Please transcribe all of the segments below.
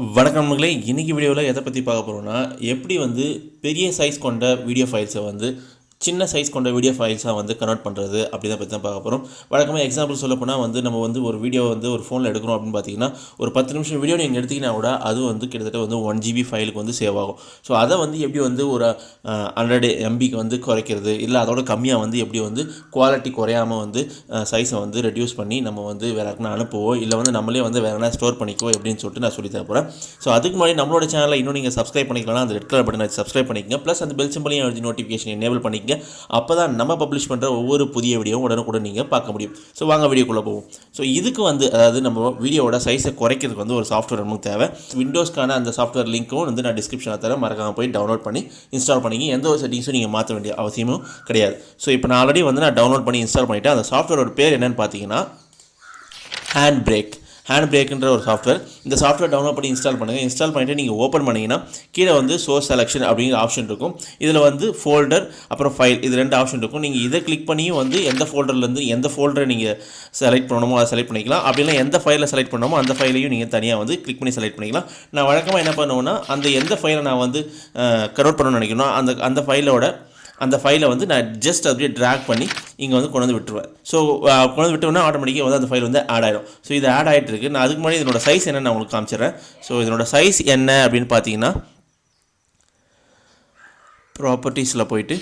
வணக்கம் நண்பர்களே இன்றைக்கி வீடியோவில் எதை பற்றி பார்க்க போகிறோம்னா எப்படி வந்து பெரிய சைஸ் கொண்ட வீடியோ ஃபைல்ஸை வந்து சின்ன சைஸ் கொண்ட வீடியோ ஃபைல்ஸாக வந்து கன்வெர்ட் பண்ணுறது அப்படி தான் பற்றி தான் பார்க்க போகிறோம் வழக்கமாக எக்ஸாம்பிள் சொல்ல போனால் வந்து நம்ம வந்து ஒரு வீடியோ வந்து ஒரு ஃபோனில் எடுக்கிறோம் அப்படின்னு பார்த்தீங்கன்னா ஒரு பத்து நிமிஷம் வீடியோ நீங்கள் எடுத்தீங்கன்னா கூட அது வந்து கிட்டத்தட்ட வந்து ஒன் ஜிபி ஃபைலுக்கு வந்து சேவ் ஆகும். ஸோ அதை வந்து எப்படி வந்து ஒரு ஹண்ட்ரட் எம்பிக்கு வந்து குறைக்கிறது இல்லை அதோட கம்மியாக வந்து எப்படி வந்து குவாலிட்டி குறையாமல் வந்து சைஸை வந்து ரெடியூஸ் பண்ணி நம்ம வந்து வேறு யாருக்குன்னா அனுப்புவோம் இல்லை வந்து நம்மளே வந்து வேறு என்ன ஸ்டோர் பண்ணிக்கோ எப்படின்னு சொல்லிட்டு நான் சொல்லி தர போகிறேன் ஸோ அதுக்கு முன்னாடி நம்மளோட சேனலில் இன்னும் நீங்கள் சப்ஸ்கிரைப் பண்ணிக்கலாம் அந்த ரெட் கலர் பட்டன் சப்ஸ்கிரைப் பண்ணிக்கங்க. ப்ளஸ் அந்த பெல் சிம்பிளையும் நோட்டிஃபிகேஷன் எனேபிள் பண்ணிக்கங்க. அப்போ தான் நம்ம பப்ளிஷ் பண்ணுற ஒவ்வொரு புதிய வீடியோவும் உடனுக்குடன் நீங்கள் பார்க்க முடியும். ஸோ வாங்க வீடியோக்குள்ளே போவோம். ஸோ இதுக்கு வந்து அதாவது நம்ம வீடியோவோட சைஸை குறைக்கிறதுக்கு வந்து ஒரு சாஃப்ட்வேர் நமக்கு தேவை. விண்டோஸ்க்கான அந்த சாஃப்ட்வேர் லிங்க்கும் வந்து நான் டிஸ்கிரிப்ஷனில் தரேன். மறக்காமல் போய் டவுன்லோட் பண்ணி இன்ஸ்டால் பண்ணிங்க. எந்த ஒரு செட்டிங்ஸும் நீங்கள் மாற்ற வேண்டிய அவசியமும் கிடையாது. ஸோ இப்போ நான் ஆல்ரெடி வந்து நான் டவுன்லோட் பண்ணி இன்ஸ்டால் பண்ணிவிட்டேன் அந்த சாஃப்ட்வேரோட பேர் என்னென்னு பார்த்தீங்கன்னா ஹேண்ட் பிரேக் ஹேண்ட் பிரேக்குன்ற ஒரு சாஃப்ட்வேர் இந்த சாஃப்ட்வேர் டவுன்லோட் பண்ணி இன்ஸ்டால் பண்ணுங்கள் இன்ஸ்டால் பண்ணிவிட்டு நீங்கள் ஓப்பன் பண்ணிங்கன்னா கீழே வந்து சோர்ஸ் செலெக்ஷன் அப்படிங்கிற ஆப்ஷன் இருக்கும். இதில் வந்து ஃபோல்டர் அப்புறம் ஃபைல் இது ரெண்டு ஆப்ஷன் இருக்கும். நீங்கள் இதை கிளிக் பண்ணியும் வந்து எந்த ஃபோல்டர்லேருந்து எந்த ஃபோல்டரை நீங்கள் செலக்ட் பண்ணணுமோ அதை செலக்ட் பண்ணிக்கலாம். அப்படின்னா எந்த ஃபைலில் செலக்ட் பண்ணணுமோ அந்த ஃபைலையும் நீங்கள் தனியாக வந்து கிளிக் பண்ணி செலக்ட் பண்ணிக்கலாம். நான் வழக்கமாக என்ன பண்ணுவேன்னா அந்த எந்த ஃபைலை நான் வந்து கன்வெர்ட் பண்ணணும்னு நினைக்கணும் அந்த அந்த ஃபைலோட அந்த ஃபைலை வந்து நான் ஜஸ்ட் அப்படியே ட்ராக் பண்ணி இங்கே வந்து கொண்டு வந்து விட்டுருவேன். ஸோ கொண்டு வந்து விட்டோம்னா ஆட்டோமேட்டிக்காக வந்து அந்த ஃபைல் வந்து ஆட் ஆகிடும் ஸோ இது ஆட் ஆகிட்டு இருக்கு. நான் அதுக்கு முன்னாடி இதனோட சைஸ் என்னன்னு நான் உங்களுக்கு காமிச்சிடுறேன். ஸோ இதனோட சைஸ் என்ன அப்படின்னு பார்த்தீங்கன்னா ப்ராப்பர்ட்டிஸில் போயிட்டு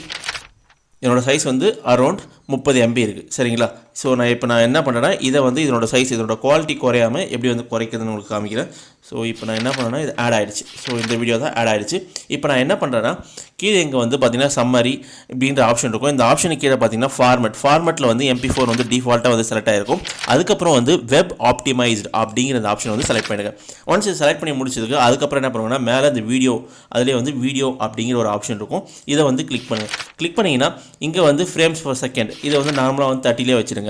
என்னோடய சைஸ் வந்து அரௌண்ட் முப்பது எம்பி இருக்குது சரிங்களா? ஸோ நான் இப்போ நான் என்ன பண்ணுறேன்னா இதை வந்து இதனோட சைஸ் இதனோட குவாலிட்டி குறையாமல் எப்படி வந்து குறைக்கிறதுன்னு உங்களுக்கு காமிக்கிறேன். ஸோ இப்போ நான் என்ன பண்ணேன்னா இது ஆட் ஆகிடுச்சு ஸோ இந்த வீடியோ தான் ஆட் ஆகிடுச்சு இப்போ நான் என்ன பண்ணுறேன்னா கீழே இங்கே வந்து பார்த்திங்கன்னா சம்மரி அப்படின்ற ஆப்ஷன் இருக்கும். இந்த ஆப்ஷனுக்கு கீழே பார்த்தீங்கன்னா ஃபார்மெட் ஃபார்மெட்டில் வந்து எம்பி ஃபோர் வந்து டிஃபால்ட்டாக வந்து செலக்ட் ஆகிருக்கும் அதுக்கப்புறம் வந்து வெப் ஆப்டிமைஸ்டு அப்படிங்கிற அந்த ஆப்ஷன் வந்து செலக்ட் பண்ணிடுங்க. ஒன்ஸ் இது செலக்ட் பண்ணி முடிச்சதுக்கு அதுக்கப்புறம் என்ன பண்ணுவோம்னா மேலே இந்த வீடியோ அதிலே வந்து வீடியோ அப்படிங்கிற ஒரு ஆப்ஷன் இருக்கும். இதை வந்து கிளிக் பண்ணுங்கள் கிளிக் பண்ணிங்கன்னா இங்கே வந்து ஃப்ரேம்ஸ் பர் செகண்ட் இதை வந்து நார்மலாக வந்து தேர்ட்டிலே வச்சுருங்க.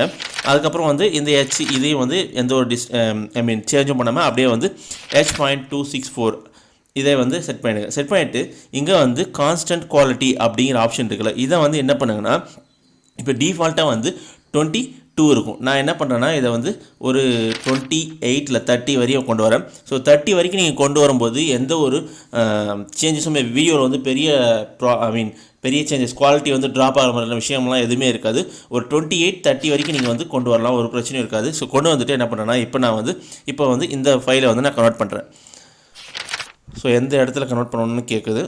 அதுக்கப்புறம் வந்து இந்த ஹெச் இதையும் வந்து எந்த ஒரு டிஸ் ஐ மீன் சேஞ்சும் பண்ணாமல் அப்படியே வந்து H point two six four இதை வந்து செட் பண்ணிடுங்க. செட் பண்ணிவிட்டு இங்கே வந்து கான்ஸ்டன்ட் குவாலிட்டி அப்படிங்கிற ஆப்ஷன் இருக்குல்ல இதை வந்து என்ன பண்ணுங்கன்னா இப்போ டிஃபால்ட்டாக வந்து டுவெண்ட்டி டூ இருக்கும். நான் என்ன பண்ணுறேன்னா இதை வந்து ஒரு டுவெண்ட்டி எயிட்டில் தேர்ட்டி வரையும் கொண்டு வரேன். ஸோ தேர்ட்டி வரைக்கும் நீங்கள் கொண்டு வரும்போது எந்த ஒரு சேஞ்சஸுமே வீடியோவில் வந்து பெரிய ப்ரா ஐ மீன் பெரிய சேஞ்சஸ் குவாலிட்டி வந்து ட்ராப் ஆகிற மாதிரியான விஷயம்லாம் எதுவுமே இருக்காது. ஒரு டுவெண்ட்டி எயிட் தேர்ட்டி வரைக்கும் நீங்கள் வந்து கொண்டு வரலாம். ஒரு பிரச்சனையும் இருக்காது. ஸோ கொண்டு வந்துட்டு என்ன பண்ணுறேன்னா இப்போ நான் வந்து இப்போ வந்து இந்த ஃபைலை வந்து நான் கன்வெர்ட் பண்ணுறேன் ஸோ எந்த இடத்துல கன்வெர்ட் பண்ணணும்னு கேட்குது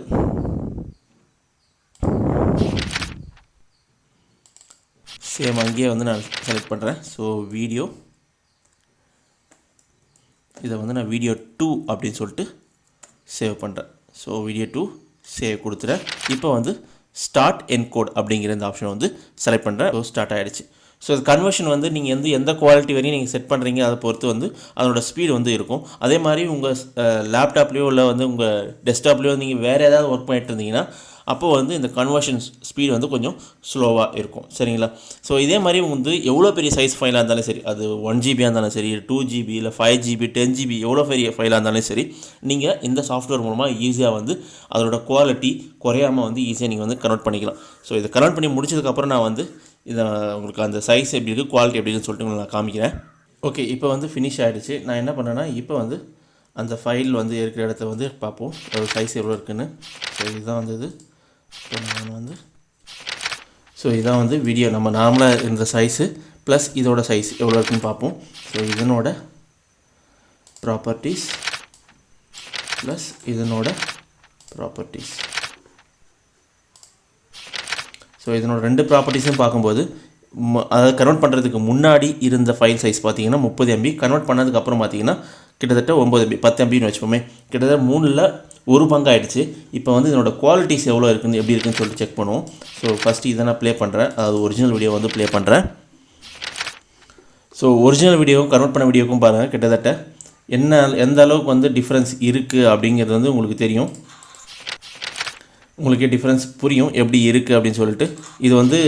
சேம் அங்கேயே வந்து நான் செலக்ட் பண்ணுறேன் ஸோ வீடியோ இதை வந்து நான் வீடியோ டூ அப்படின்னு சொல்லிட்டு சேவ் பண்ணுறேன் ஸோ வீடியோ டூ சேவ் கொடுத்துறேன் இப்போ வந்து ஸ்டார்ட் என்கோட் அப்படிங்கிற இந்த ஆப்ஷன் வந்து செலக்ட் பண்ணுறேன் ஸோ ஸ்டார்ட் ஆகிடுச்சு ஸோ இது கன்வர்ஷன் வந்து நீங்கள் வந்து எந்த குவாலிட்டி வரையும் நீங்கள் செட் பண்ணுறீங்க அதை பொறுத்து வந்து அதனோட ஸ்பீடு வந்து இருக்கும். அதே மாதிரி உங்கள் லேப்டாப்லேயோ இல்லை வந்து உங்கள் டெஸ்க்டாப்லேயோ நீங்கள் வேறு ஏதாவது ஒர்க் பண்ணிட்டு இருந்தீங்கன்னா அப்போது வந்து இந்த கன்வர்ஷன் ஸ்பீடு வந்து கொஞ்சம் ஸ்லோவாக இருக்கும். சரிங்களா? ஸோ இதே மாதிரி வந்து எவ்வளோ பெரிய சைஸ் ஃபைலாக இருந்தாலும் சரி அது ஒன் ஜிபியாக இருந்தாலும் சரி டூ ஜிபி இல்லை ஃபைவ் ஜிபி டென் ஜிபி எவ்வளோ பெரிய ஃபைலாக இருந்தாலும் சரி நீங்கள் இந்த சாஃப்ட்வேர் மூலமாக ஈஸியாக வந்து அதோட குவாலிட்டி குறையாமல் வந்து ஈஸியாக நீங்கள் வந்து கன்வெர்ட் பண்ணிக்கலாம். ஸோ இதை கன்வெர்ட் பண்ணி முடிச்சதுக்கப்புறம் நான் வந்து இதை உங்களுக்கு அந்த சைஸ் எப்படி இருக்குது குவாலிட்டி எப்படி இருக்குன்னு சொல்லிட்டு நான் காமிக்கிறேன். ஓகே இப்போ வந்து ஃபினிஷ் ஆகிடுச்சு நான் என்ன பண்ணேன்னா இப்போ வந்து அந்த ஃபைல் வந்து இருக்கிற இடத்த வந்து பார்ப்போம். ஒரு சைஸ் எவ்வளோ இருக்குன்னு. ஸோ இதுதான் வந்து இது. நம்ம வந்து. ஸோ இதான் வந்து வீடியோ நம்ம நார்மலாக இருந்த சைஸு ப்ளஸ் இதோட சைஸ் எவ்வளோ இருக்குன்னு பார்ப்போம். ஸோ இதனோட ப்ராப்பர்ட்டிஸ் ப்ளஸ் இதனோட ப்ராப்பர்ட்டிஸ் ஸோ இதனோட ரெண்டு ப்ராப்பர்ட்டிஸும் பார்க்கும்போது அதை கன்வெர்ட் பண்ணுறதுக்கு முன்னாடி இருந்த ஃபைல் சைஸ் பார்த்தீங்கன்னா முப்பது எம்பி கன்வெர்ட் பண்ணதுக்கப்புறம் பார்த்தீங்கன்னா கிட்டத்தட்ட ஒம்பது எம்பி பத்து எம்பின்னு வச்சுப்போமே கிட்டத்தட்ட மூணில் ஒரு பங்கு ஆகிடுச்சு இப்போ வந்து இதனோட குவாலிட்டிஸ் எவ்வளோ இருக்குன்னு எப்படி இருக்குன்னு சொல்லிட்டு செக் பண்ணுவோம். ஸோ ஃபஸ்ட்டு இதை நான் ப்ளே பண்ணுறேன் அதாவது ஒரிஜினல் வீடியோ வந்து ப்ளே பண்ணுறேன் ஸோ ஒரிஜினல் வீடியோவும் கன்வெர்ட் பண்ண வீடியோக்கும் பாருங்கள் கிட்டத்தட்ட என்ன எந்த அளவுக்கு வந்து டிஃப்ரென்ஸ் இருக்குது அப்படிங்கிறது வந்து உங்களுக்கு தெரியும். உங்களுக்கே டிஃப்ரென்ஸ் புரியும் எப்படி இருக்குது அப்படின்னு சொல்லிட்டு. இது வந்து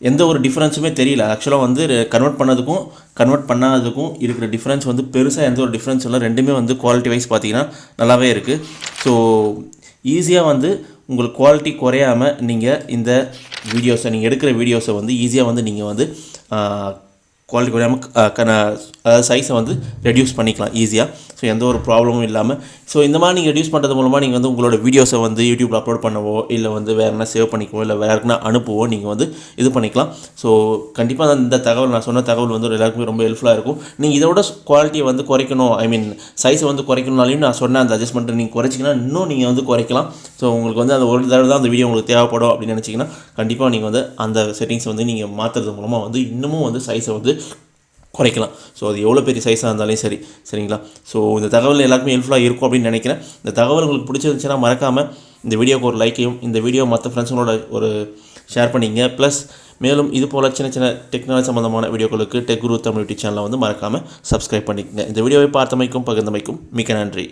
எந்த ஒரு டிஃப்ரென்ஸுமே தெரியல. ஆக்சுவலாக வந்து கன்வெர்ட் பண்ணதுக்கும் கன்வெர்ட் பண்ணாததுக்கும் இருக்கிற டிஃப்ரென்ஸ் வந்து பெருசாக எந்த ஒரு டிஃப்ரென்ஸ் இல்லை. ரெண்டுமே வந்து குவாலிட்டி வைஸ் பார்த்தீங்கன்னா நல்லாவே இருக்குது ஸோ ஈஸியாக வந்து உங்களுக்கு குவாலிட்டி குறையாமல் நீங்கள் இந்த வீடியோஸை நீங்கள் எடுக்கிற வீடியோஸை வந்து ஈஸியாக வந்து நீங்கள் வந்து குவாலிட்டி குறையாமல் அதாவது சைஸை வந்து ரெடியூஸ் பண்ணிக்கலாம் ஈஸியாக ஸோ எந்த ஒரு ப்ராப்ளமும் இல்லாமல் ஸோ இந்த மாதிரி நீங்கள் ரெடியூஸ் பண்ணுறது மூலமாக நீங்கள் வந்து உங்களோட வீடியோஸை வந்து யூடியூப்பில் அப்லோட் பண்ணவோ இல்லை வந்து வேறு என்ன சேவ் பண்ணிக்கவோ இல்லை வேறு யாருக்குனா அனுப்பவோ நீங்கள் வந்து இது பண்ணிக்கலாம். ஸோ கண்டிப்பாக இந்த தகவல் நான் சொன்ன தகவல் வந்து எல்லாருக்குமே ரொம்ப ஹெல்ப்ஃபுல்லாக இருக்கும். நீங்கள் இதோட குவாலிட்டியை வந்து குறைக்கணும். ஐ மீன் சைஸை வந்து குறைக்கணும்னாலையும் நான் சொன்ன அந்த அட்ஜஸ்ட்மெண்ட்டை நீங்கள் குறைச்சிங்கன்னா இன்னும் நீங்கள் வந்து குறைக்கலாம். ஸோ உங்களுக்கு வந்து அந்த ஒரு தடவை தான் அந்த வீடியோ உங்களுக்கு தேவைப்படும் அப்படின்னு நினச்சிங்கன்னா கண்டிப்பாக நீங்கள் வந்து அந்த செட்டிங்ஸ் வந்து நீங்கள் மாற்றுறது மூலமாக வந்து இன்னமும் வந்து சைஸை வந்து குறைக்கலாம். ஸோ அது எவ்வளோ பெரிய சைஸாக இருந்தாலும் சரி சரிங்களா? ஸோ இந்த தகவல் எல்லாருக்குமே ஹெல்ப்ஃபுல்லாக இருக்கும் அப்படின்னு நினைக்கிறேன். இந்த தகவல் உங்களுக்கு பிடிச்சிருந்துச்சுன்னா மறக்காமல் இந்த வீடியோக்கு ஒரு லைக்கையும் இந்த வீடியோ மற்ற ஃப்ரெண்ட்ஸுங்களோட ஒரு ஷேர் பண்ணிங்க. ப்ளஸ் மேலும் இது போல் சின்ன சின்ன டெக்னாலஜி சம்மந்தமான வீடியோக்களுக்கு டெக் குரு தமிழ் யூடியூப் சேனலை வந்து மறக்காமல் சப்ஸ்கிரைப் பண்ணிக்கங்க. இந்த வீடியோவை பார்த்தமைக்கும் பகிர்ந்தமைக்கும் மிக்க நன்றி.